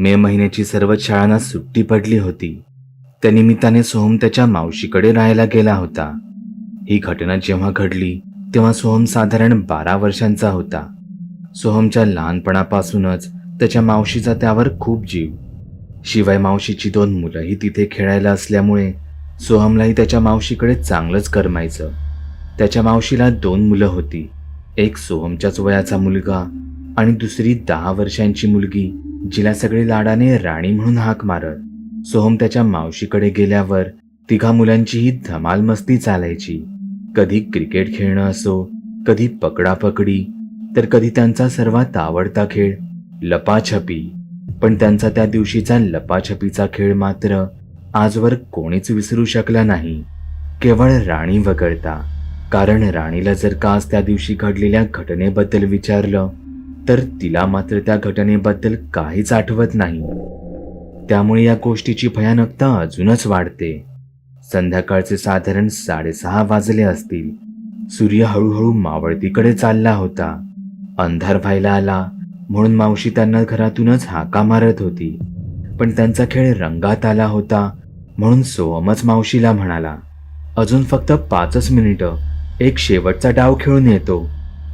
मे महिन्याची सर्व शाळांना सुट्टी पडली होती. त्या निमित्ताने सोहम त्याच्या मावशीकडे राहायला गेला होता. ही घटना जेव्हा घडली तेव्हा सोहम साधारण बारा वर्षांचा होता. सोहमच्या लहानपणापासूनच त्याच्या मावशीचा त्यावर खूप जीव. शिवाय मावशीची दोन मुलंही तिथे खेळायला असल्यामुळे सोहमलाही त्याच्या मावशीकडे चांगलंच करमायचं. त्याच्या मावशीला दोन मुलं होती. एक सोहमच्याच वयाचा मुलगा आणि दुसरी दहा वर्षांची मुलगी. जिला सगळे लाडाने राणी म्हणून हाक मारत सोहम त्याच्या मावशीकडे गेल्यावर तिघा मुलांचीही धमाल मस्ती चालायची. कधी क्रिकेट खेळणं असो कधी पकडापकडी तर कधी त्यांचा सर्वात आवडता खेळ लपाछपी. पण त्यांचा त्या दिवशीचा लपाछपीचा खेळ मात्र आजवर कोणीच विसरू शकला नाही. केवळ राणी वगळता. कारण राणीला जर का आज त्या दिवशी घडलेल्या घटनेबद्दल विचारलं तर तिला मात्र त्या घटनेबद्दल काहीच आठवत नाही. त्यामुळे या गोष्टीची भयानकता अजूनच वाढते. संध्याकाळचे साधारण साडेसहा वाजले असतील. सूर्य हळूहळू मावळतीकडे चालला होता. अंधार व्हायला आला म्हणून मावशी त्यांना घरातूनच हाका मारत होती. पण त्यांचा खेळ रंगात आला होता म्हणून सोहमच मावशीला म्हणाला अजून फक्त पाचच मिनिटं. एक शेवटचा डाव खेळून येतो.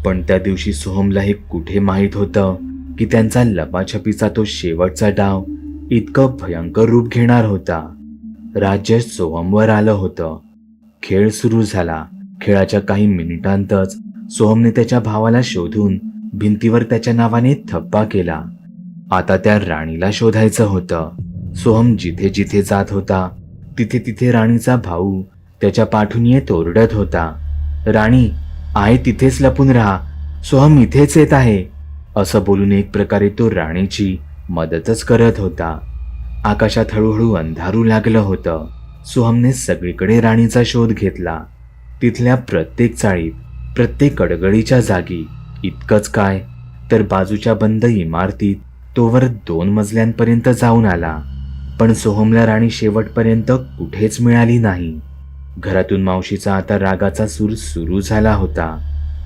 पण त्या दिवशी सोहमला हे कुठे माहीत होतं की त्यांचा लपाछपीचा तो शेवटचा डाव इतकं भयंकर रूप घेणार होता. राज्य सोहमवर आलं होतं. खेळ सुरू झाला. खेळाच्या काही मिनिटांतच सोहमने त्याच्या भावाला शोधून भिंतीवर त्याच्या नावाने थप्पा केला. आता त्या राणीला शोधायचं होतं. सोहम जिथे जिथे जात होता तिथे तिथे राणीचा भाऊ त्याच्या पाठून येत ओरडत होता. राणी आहे तिथेच लपून राहा. सोहम इथेच येत आहे. असं बोलून एक प्रकारे तो राणीची मदतच करत होता. आकाशात हळूहळू अंधारू लागलं होतं. सोहमने सगळीकडे राणीचा शोध घेतला. तिथल्या प्रत्येक चाळीत प्रत्येक अडगळीच्या जागी इतकंच काय? तर बाजूच्या बंद इमारतीत तोवर दोन मजल्यांपर्यंत जाऊन आला. पण सोहमला राणी शेवटपर्यंत कुठेच मिळाली नाही. घरातून मावशीचा आता रागाचा सूर सुरू झाला होता.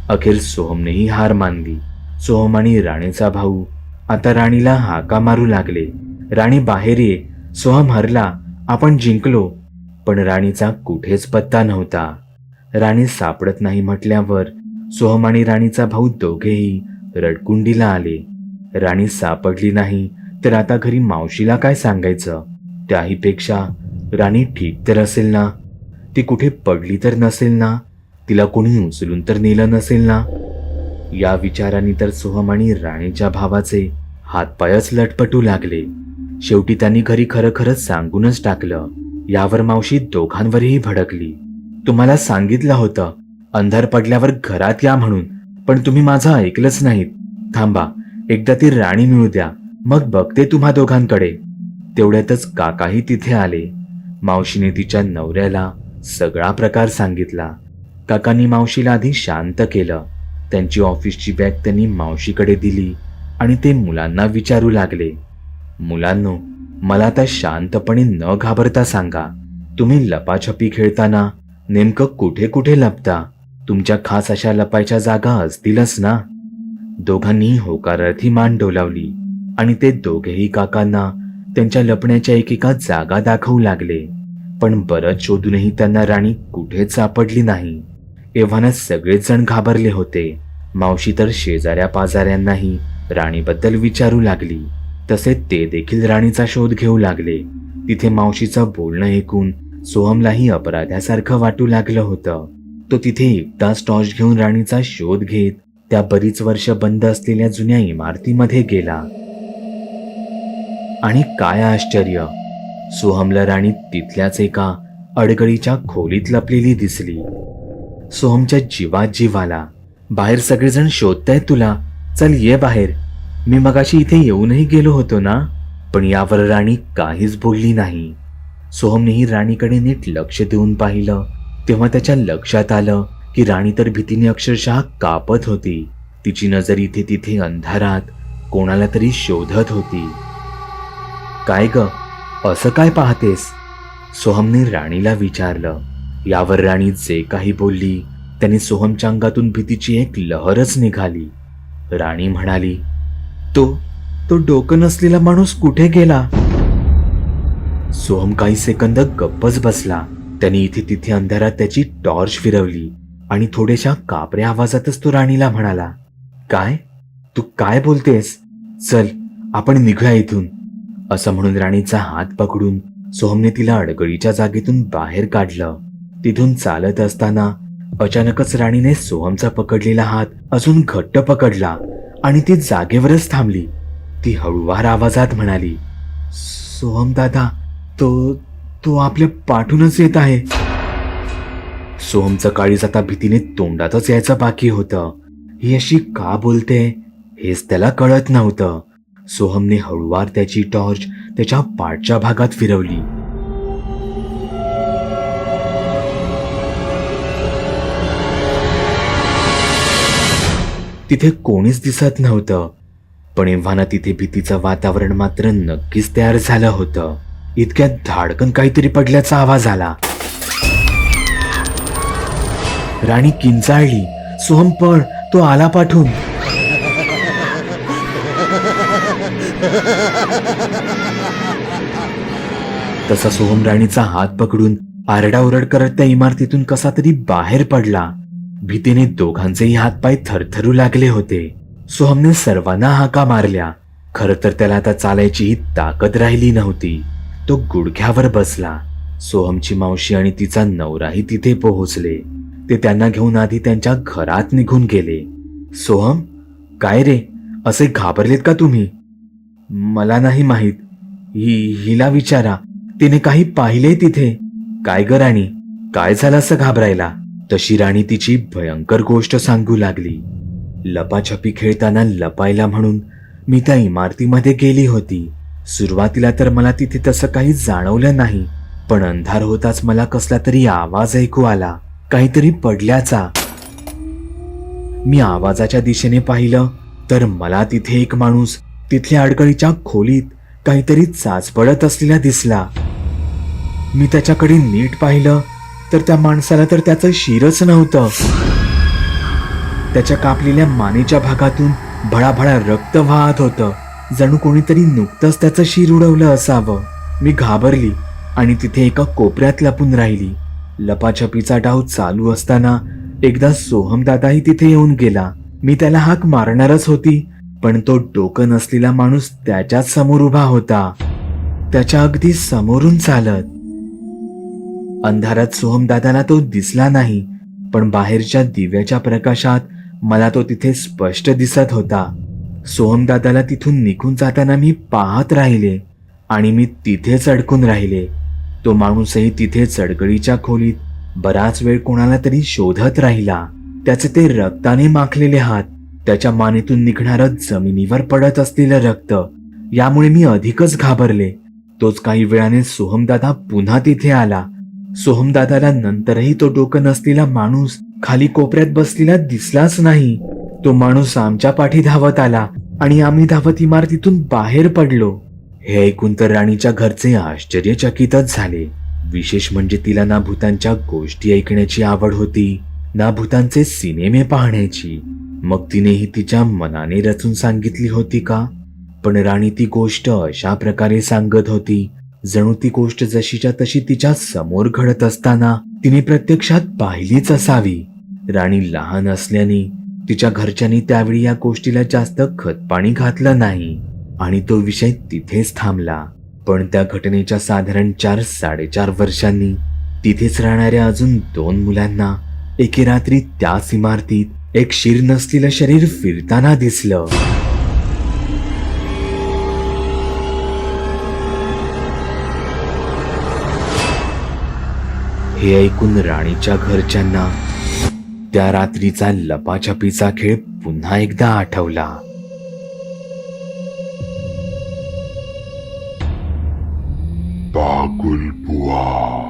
अखेर सोहमनेही हार मानली. सोहम आणि राणीचा भाऊ. आता राणीला हाका मारू लागले. राणी बाहेर ये. सोहम हरला. आपण जिंकलो. पण राणीचा कुठेच पत्ता नव्हता. राणी सापडत नाही म्हटल्यावर सोहम आणि राणीचा भाऊ दोघेही रडकुंडीला आले. राणी सापडली नाही तर आता घरी मावशीला काय सांगायचं? त्याहीपेक्षा राणी ठीक तर असेल ना? ती कुठे पडली तर नसेल ना? तिला कोणी उचलून तर नेलं नसेल ना? या विचारांनी तर सोहम आणि राणीच्या भावाचे हातपायच लटपटू लागले. शेवटी त्यांनी घरी खरं खरंच सांगूनच टाकलं. यावर मावशी दोघांवरही भडकली. तुम्हाला सांगितलं होतं अंधार पडल्यावर घरात या म्हणून पण तुम्ही माझं ऐकलंच नाहीत. थांबा एकदा ती राणी मिळू द्या मग बघते तुम्हा दोघांकडे. तेवढ्यातच काकाही तिथे आले. मावशीने तिच्या नवऱ्याला सगळा प्रकार सांगितला. काकांनी मावशीला आधी शांत केलं. त्यांची ऑफिसची बॅग त्यांनी मावशीकडे दिली आणि ते मुलांना विचारू लागले. मुलांनो मला आता शांतपणे न घाबरता सांगा. तुम्ही लपाछपी खेळताना नेमकं कुठे कुठे लपता? तुमच्या खास अशा लपायच्या जागा असतीलच ना? दोघांनी होकारार्थी मान डोलावली आणि ते दोघेही काकांना त्यांच्या लपण्याच्या एकेका जागा दाखवू लागले. पण बरंच शोधूनही त्यांना राणी कुठेच सापडली नाही. एव्हाना सगळेच जण घाबरले होते. मावशी तर शेजाऱ्या पाजाऱ्यांनाही राणीबद्दल विचारू लागली. तसे ते देखील राणीचा शोध घेऊ लागले. तिथे मावशीचं बोलणं ऐकून सोहमलाही अपराध्यासारखं वाटू लागलं होतं. तो तिथे एकटाच टॉर्च घेऊन राणीचा शोध घेत त्या बरीच वर्ष बंद असलेल्या जुन्या इमारतीमध्ये गेला. आणि काय आश्चर्य! सोहमला राणी तिथल्याच एका अडगळीच्या खोलीत लपलेली दिसली. सोहमच्या जीवात जीवाला बाहेर सगळेजण शोधतायत तुला. चल ये बाहेर. मी मगाशी इथे येऊनही गेलो होतो ना? पण यावर राणी काहीच बोलली नाही. सोहमनेही राणीकडे नीट लक्ष देऊन पाहिलं. तेव्हा त्याच्या लक्षात आलं की राणी तर भीतीने अक्षरशः कापत होती. तिची नजर इथे तिथे अंधारात कोणाला तरी शोधत होती. काय ग? असं काय पाहतेस? सोहमने राणीला विचारलं. यावर राणी जे काही बोलली त्याने सोहमच्या अंगातून भीतीची एक लहरच निघाली. राणी म्हणाली तो तो डोकं नसलेला माणूस कुठे गेला? सोहम काही सेकंद गप्पच बसला. त्याने इथे तिथे अंधारात त्याची टॉर्च फिरवली आणि थोड्याशा कापऱ्या आवाजातच तो राणीला म्हणाला काय? तू काय बोलतेस? चल आपण निघूया इथून. असं म्हणून राणीचा हात पकडून सोहमने तिला अडगळीच्या जागेतून बाहेर काढलं. तिथून चालत असताना अचानकच राणीने सोहमचा पकडलेला हात अजून घट्ट पकडला आणि ती जागेवरच थांबली. ती हळुवार आवाजात म्हणाली सोहम दादा तो तो आपल्या पाठूनच येत आहे. सोहमचं काळीज आता भीतीने तोंडातच यायचं बाकी होतं. ही अशी का बोलते हेच त्याला कळत नव्हतं. सोहमने हळुवार त्याची टॉर्च त्याच्या पाठच्या भागात फिरवली. तिथे कोणीच दिसत नव्हतं पण एव्हाना तिथे भीतीचं वातावरण मात्र नक्कीच तयार झालं होतं. इतक्यात धाडकन काहीतरी पडल्याचा आवाज आला. राणी किंचाळली सोहम पळ तो आला पाठून. तसा सोहम राणीचा हात पकडून आरडाओरड करत त्या इमारतीतून कसा तरी बाहेर पडला. भीतीने दोघांचेही हातपाय थरथरू लागले होते. सोहमने सर्वांना हाका मारल्या. खर तर त्याला आता चालायचीही ताकद राहिली नव्हती. तो गुडघ्यावर बसला. सोहमची मावशी आणि तिचा नवराही तिथे पोहोचले. ते त्यांना घेऊन आधी त्यांच्या घरात निघून गेले. सोहम काय रे? असे घाबरलेत का तुम्ही? मला नाही माहीत. हि हिला विचारा. तिने काही पाहिले तिथे. काय ग राणी? काय झालं असं घाबरायला? तशी राणी तिची भयंकर गोष्ट सांगू लागली. लपाछपी खेळताना लपायला म्हणून मी त्या इमारतीमध्ये गेली होती. सुरुवातीला तर मला तिथे तसं काही जाणवलं नाही पण अंधार होताच मला कसला तरी आवाज ऐकू आला. काहीतरी पडल्याचा. मी आवाजाच्या दिशेने पाहिलं तर मला तिथे एक माणूस तिथल्या अडकळीच्या खोलीत काहीतरी चाचपडत असलेला दिसला. मी त्याच्याकडे नीट पाहिलं तर त्या माणसाला तर त्याचं शिरच नव्हतं. त्याच्या कापलेल्या मानेच्या भागातून भळाभळा रक्त वाहत होतं. जणू कोणीतरी नुकतंच त्याचं शिर उडवलं असावं. मी घाबरली आणि तिथे एका कोपऱ्यात लपून राहिली. लपाछपीचा डाव चालू असताना एकदा सोहमदादाही तिथे येऊन गेला. मी त्याला हाक मारणारच होती. पण तो डोकं नसलेला माणूस त्याच्याच समोर उभा होता. त्याच्या अगदी समोरून चालत. अंधारात सोहम दादाला तो दिसला नाही पण बाहेरच्या दिव्याच्या प्रकाशात मला तो तिथे स्पष्ट दिसत होता. सोहम दादाला तिथून निघून जाताना मी पाहत राहिले आणि मी तिथेच अडकून राहिले. तो माणूसही तिथे चडगडीच्या खोलीत बराच वेळ कोणाला तरी शोधत राहिला. त्याचे ते रक्ताने माखलेले हात त्याच्या मानेतून निघणारं जमिनीवर पडत असलेलं रक्त. यामुळे मी अधिकच घाबरले. तोच काही वेळाने सोहमदादा पुन्हा तिथे आला. सोहमदादाला नंतरही तो डोकं नसलेला माणूस खाली कोपऱ्यात बसलेला दिसलाच नाही. तो माणूस आमच्या पाठी धावत आला आणि आम्ही धावत इमारतीतून बाहेर पडलो. हे ऐकून तर राणीच्या घरचे आश्चर्यचकितच झाले. विशेष म्हणजे तिला ना भूतांच्या गोष्टी ऐकण्याची आवड होती ना भूतांचे सिनेमे पाहण्याची. मग तिनेही तिच्या मनाने रचून सांगितली होती का? पण राणी ती गोष्ट अशा प्रकारे सांगत होती जणू ती गोष्ट जशीच्या तशी तिच्या समोर घडत असताना तिने प्रत्यक्षात पाहिलीच असावी. राणी लहान असल्याने तिच्या घरच्यांनी त्यावेळी या गोष्टीला जास्त खतपाणी घातलं नाही आणि तो विषय तिथेच थांबला. पण त्या घटनेच्या साधारण चार साडेचार वर्षांनी तिथेच राहणाऱ्या अजून दोन मुलांना एके रात्री त्याच इमारतीत एक शिर नसलेलं शरीर फिरताना दिसलं. हे ऐकून राणीच्या घरच्यांना त्या रात्रीचा लपाछपीचा खेळ पुन्हा एकदा आठवला. बागुलबुवा